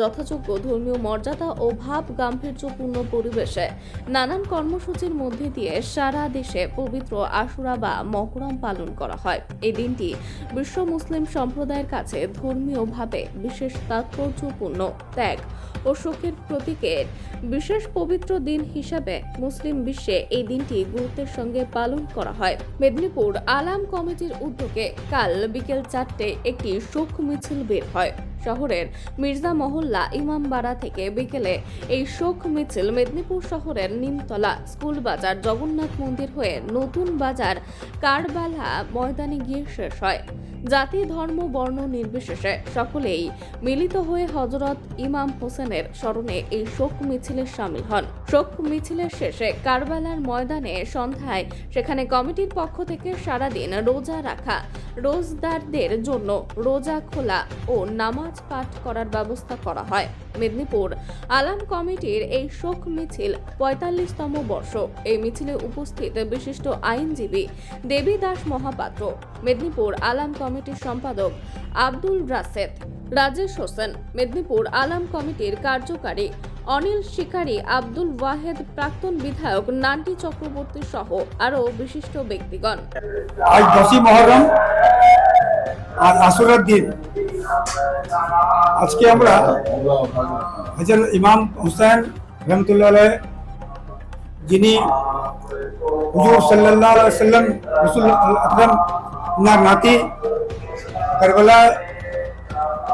যথাযোগ্য ধর্মীয় মর্যাদা ও ভাব গাম্ভীর্যপূর্ণ পরিবেশে নানান কর্মসূচির মধ্যে দিয়ে সারা দেশে পবিত্র আশুরা বা মহরম পালন করা হয়। এই দিনটি বিশ্ব মুসলিম সম্প্রদায়ের কাছে ধর্মীয়ভাবে বিশেষ তাৎপর্যপূর্ণ, ত্যাগ ও শোকের প্রতীকের বিশেষ পবিত্র দিন হিসাবে মুসলিম বিশ্বে এই দিনটি গুরুত্বের সঙ্গে পালন করা হয়। মেদিনীপুর আলাম কমিটির উদ্যোগে কাল বিকেল চারটে একটি শোক মিছিল বের হয়। শহরের মির্জা মহল্লা ইমামবাড়া থেকে বিকেলে এই শোক মিছিল মেদিনীপুর শহরের নিমতলা স্কুল বাজার জগন্নাথ মন্দির হয়ে নতুন বাজার কারবালা ময়দানে গিয়ে শেষ হয়। জাতি, ধর্ম, বর্ণ নির্বিশেষে সকলেই মিলিত হয়ে হজরত ইমাম হোসেনের স্মরণে এই শোক মিছিলে সামিল হন। শোক মিছিলের শেষে কারবালার ময়দানে সন্ধ্যায় সেখানে কমিটির পক্ষ থেকে সারাদিন রোজা রাখা রোজদারদের জন্য রোজা খোলা ও নামাজ পাঠ করার ব্যবস্থা করা হয়। মেদিনীপুর আলাম কমিটির এই শোক মিছিল পঁয়তাল্লিশতম বর্ষ। এই মিছিলে উপস্থিত বিশিষ্ট আইনজীবী দেবী দাস মহাপাত্র। মেদিনীপুর আলাম কমিটির সম্পাদক আব্দুল রাসেদ রাজেশ হোসেন, মেদিনীপুর আলাম কমিটির কার্যকারী অনিল শিকারী, আব্দুল ওয়াহেদ, প্রাক্তন বিধায়ক নান্টি চক্রবর্তী সহ আরও বিশিষ্ট ব্যক্তিগণ। আজ দশই মহরম, আর আসরের দিন আজকে আমরা হজর ইমাম হুসেন রহমতুল্লাহ যিনি হুজুর সাল্লাহ সাল্লাম রসুল আকরম নাতি কারবালা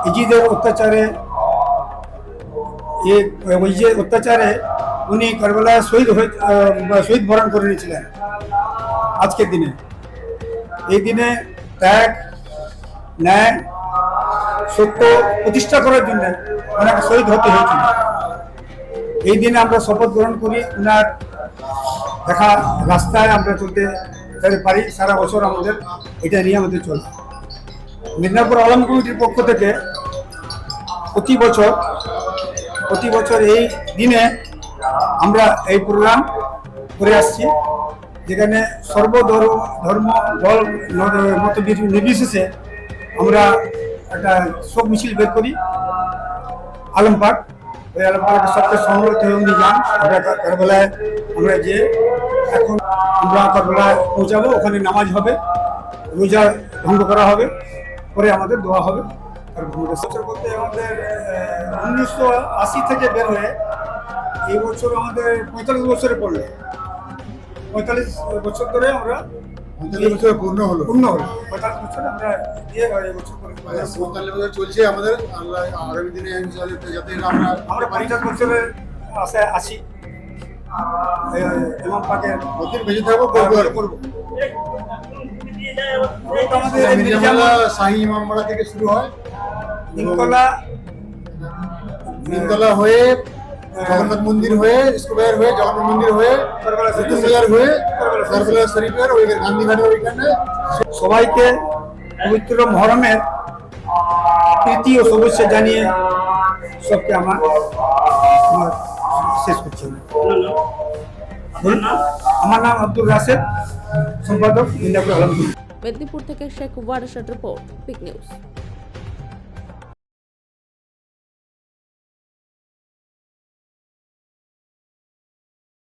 ইজিদের অত্যাচারে ওই যে অত্যাচারে উনি কারবালায় শহীদ হয়ে শহীদ বরণ করে নিয়েছিলেন আজকের দিনে। এই দিনে ত্যাগ, ন্যায়, সত্য প্রতিষ্ঠা করার জন্য ওনাকে শহীদ হতে হয়েছিল। এই দিনে আমরা শপথ গ্রহণ করি ওনার দেখা রাস্তায় আমরা চলতে পারি, সারা বছর আমাদের এটা নিয়ে আমাদের চলে মেদিনীপুর আলম কমিটির পক্ষ থেকে প্রতি বছর প্রতি বছর এই দিনে আমরা এই প্রোগ্রাম করে আসছি, যেখানে সর্বধর্ম, ধর্ম, দল, মত নির্বিশেষে আমরা একটা শোক মিছিল বের করি। আলমপাট ওই আলমপাট সবচেয়ে সংগ্রহ উনি যান আমরা কারবেলায়, আমরা যে এখন আমরা কারবেলায় পৌঁছাবো, ওখানে নামাজ হবে, রোজা ভঙ্গ করা হবে। পরে আমাদের দোয়া হবে। আর বছর বলতে আমাদের উনিশশো আশি থেকে বের হয়ে এই বছর আমাদের পঁয়তাল্লিশ বছরে পড়ল। পঁয়তাল্লিশ বছর ধরে আমরা পঁয়তাল্লিশ বছর পূর্ণ হলো। পূর্ণ হলো। পঁয়তাল্লিশ বছর আমরা দিয়ে এই বছর পঁয়তাল্লিশ বছর চলছে আমাদের। আল্লাহ আগামী দিনে যাতে আমরা আমরা পঞ্চাশ বছরের আশায় আছি। বেঁচে থাকব করব শাহী ইমামবাড়া থেকে শুরু হয় নিমতলা নিমতলা হয়ে জগন্নাথ মন্দির হয়ে স্কোয়ার হয়ে জগন্নাথ মন্দির হয়ে হয়ে শরীফের ওই গান্ধীঘাটের ওইখানে। সবাইকে পবিত্র মহরমের প্রীতি ও শুভেচ্ছা জানিয়ে সবকে আমার আমার শেষ করছি। আমার নাম আব্দুল রাশেদ সম্পাদক মেদিনীপুর থেকে Sheikh Warshad report Peak News